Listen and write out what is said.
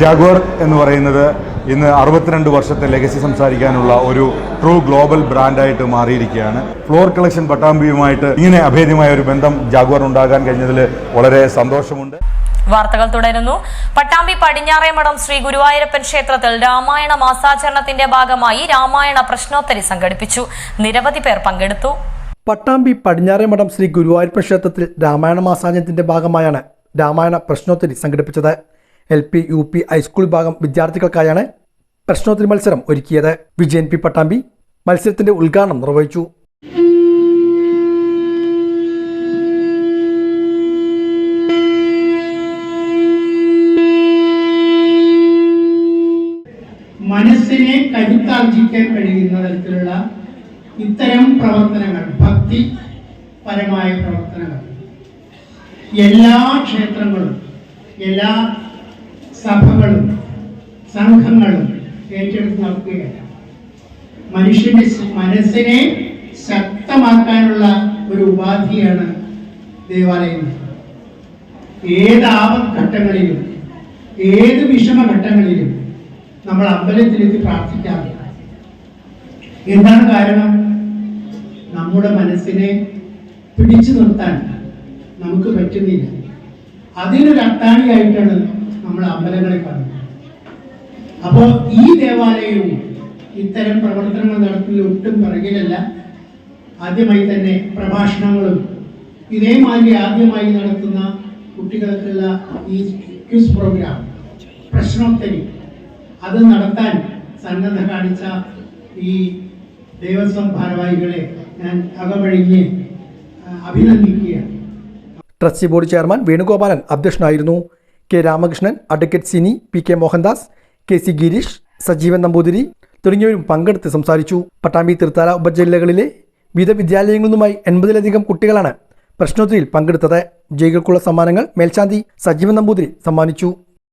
Jaguar എന്ന് പറയുന്നത് ഇന്ന് അറുപത്തിരണ്ട് വർഷത്തെ ലെഗസി സംസാരിക്കാനുള്ള ഒരു ട്രൂ ഗ്ലോബൽ ബ്രാൻഡായിട്ട് മാറിയിരിക്കുകയാണ്. ഫ്ലോർ കളക്ഷൻ പട്ടാമ്പിയുമായിട്ട് ഇങ്ങനെ അഭേദ്യമായ ഒരു ബന്ധം ജാഗ്വർ ഉണ്ടാകാൻ കഴിഞ്ഞതിൽ വളരെ സന്തോഷമുണ്ട്. വാർത്തകൾ തുടരുന്നു. പട്ടാമ്പി പടിഞ്ഞാറേമഠം ശ്രീ ഗുരുവായൂരപ്പൻ ക്ഷേത്രത്തിൽ രാമായണ മാസാചരണത്തിന്റെ ഭാഗമായി രാമായണ പ്രശ്നോത്തരി സംഘടിപ്പിച്ചു. നിരവധി പേർ പങ്കെടുത്തു. പട്ടാമ്പി പടിഞ്ഞാറേമഠം ശ്രീ ഗുരുവായൂരപ്പൻ ക്ഷേത്രത്തിൽ രാമായണ മാസാചരണത്തിന്റെ ഭാഗമായാണ് രാമായണ പ്രശ്നോത്തരി സംഘടിപ്പിച്ചത്. L P U P high school വിഭാഗം വിദ്യാർത്ഥികൾക്കായാണ് പ്രശ്നോത്തരി മത്സരം ഒരുക്കിയത്. വിജയൻ പി പട്ടാമ്പി മത്സരത്തിന്റെ ഉദ്ഘാടനം നിർവഹിച്ചു. മനസ്സിനെ കരുത്താർജിക്കാൻ കഴിയുന്ന തരത്തിലുള്ള ഇത്തരം പ്രവർത്തനങ്ങൾ ഭക്തി പരമായ പ്രവർത്തനങ്ങൾ എല്ലാ ക്ഷേത്രങ്ങളും എല്ലാ സഭകളും സംഘങ്ങളും ഏറ്റെടുത്ത് നടക്കുകയല്ല മനുഷ്യന്റെ മനസ്സിനെ ശക്തമാക്കാനുള്ള ഒരു ഉപാധിയാണ് ദേവാലയം. ഏത് ആപത്ഘട്ടങ്ങളിലും ഏത് വിഷമഘട്ടങ്ങളിലും നമ്മൾ അമ്പലത്തിലെത്തി പ്രാർത്ഥിക്കാറില്ല എന്താണ് കാരണം? നമ്മുടെ മനസ്സിനെ പിടിച്ചു നിർത്താൻ നമുക്ക് പറ്റുന്നില്ല. അതിനൊരു അത്താണിയായിട്ടാണ് നമ്മൾ അമ്പലങ്ങളെ കാണുന്നത് അപ്പോൾ ഈ ദേവാലയവും ഇത്തരം പ്രവർത്തനങ്ങൾ നടത്തുന്ന ഒട്ടും പിറകിലല്ല. ആദ്യമായി തന്നെ പ്രഭാഷണങ്ങളും ഇതേമാതിരി ആദ്യമായി നടത്തുന്ന കുട്ടികൾക്കുള്ള ഈ ക്യൂസ് പ്രോഗ്രാം പ്രശ്നോത്തരി അത് നടത്താൻ സന്നദ്ധ കാണിച്ച ഈ ദേവസ്വം ഭാരവാഹികളെ ഞാൻ അകമഴിഞ്ഞ് അഭിനന്ദിക്കുകയാണ്. ട്രസ്റ്റി ബോർഡ് ചെയർമാൻ വേണുഗോപാലൻ അധ്യക്ഷനായിരുന്നു. K Ramakrishnan advocate Sini P K Mohandas K C Girish Sajeevan Namboothiri തുടങ്ങിയവരും പങ്കെടുത്ത് സംസാരിച്ചു. പട്ടാമ്പി തൃത്താല ഉപജില്ലകളിലെ വിവിധ വിദ്യാലയങ്ങളിൽ നിന്നുമായി എൺപതിലധികം കുട്ടികളാണ് പ്രശ്നോത്തരിയിൽ പങ്കെടുത്തത്. ജയികൾക്കുള്ള സമ്മാനങ്ങൾ മേൽശാന്തി സജീവൻ നമ്പൂതിരി സമ്മാനിച്ചു.